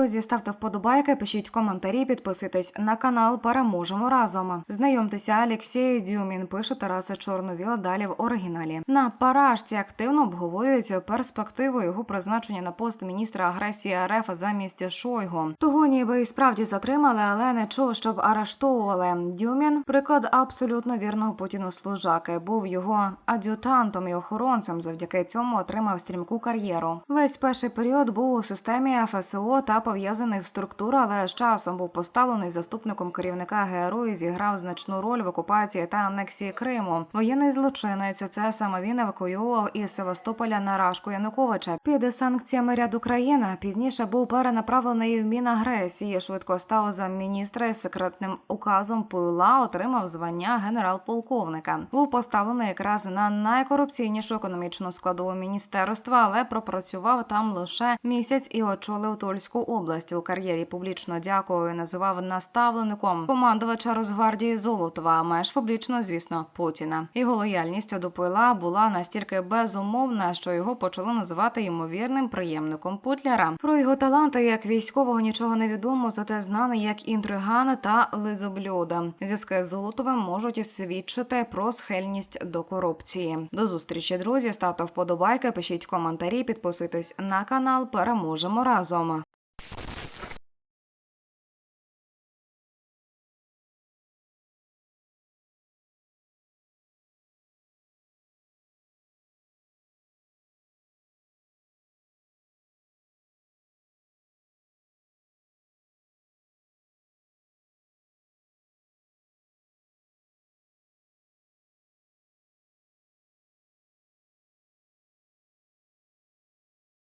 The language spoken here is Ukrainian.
Друзі, ставте вподобайки, пишіть коментарі, підписуйтесь на канал. Переможемо разом. Знайомтеся, Олексій Дюмін пише Тараса Чорновіла. Далі в оригіналі. На парашці активно обговорюють перспективу його призначення на пост міністра агресії РФ замість Шойгу. Того ніби і справді затримали, але не чув, щоб арештовували. Дюмін приклад абсолютно вірного Путіну служаки. Був його ад'ютантом і охоронцем. Завдяки цьому отримав стрімку кар'єру. Весь перший період був у системі ФСО та пов'язаних структур, але з часом був поставлений заступником керівника ГРУ і зіграв значну роль в окупації та анексії Криму. Воєнний злочинець це саме він евакуював із Севастополя на Рашку Януковича. Під санкціями ряду країн пізніше був перенаправлений в Мінагресії. Швидко став за міністра і секретним указом Пуйла отримав звання генерал-полковника. Був поставлений якраз на найкорупційнішу економічну складову міністерства, але пропрацював там лише місяць і очолив Тульську область. У кар'єрі публічно дякую. і Називав наставлеником командувача Росгвардії Золотова. а Меж публічно, звісно, Путіна. Його лояльність до Пуйла була настільки безумовна, що його почали називати ймовірним приємником Путляра. Про його таланти як військового нічого не відомо, зате знаний як інтриган та лизоблюда. Зв'язки з Золотовим можуть і свідчити про схильність до корупції. До зустрічі, друзі. Ставте вподобайки, пишіть коментарі, підписуйтесь на канал. Переможемо разом.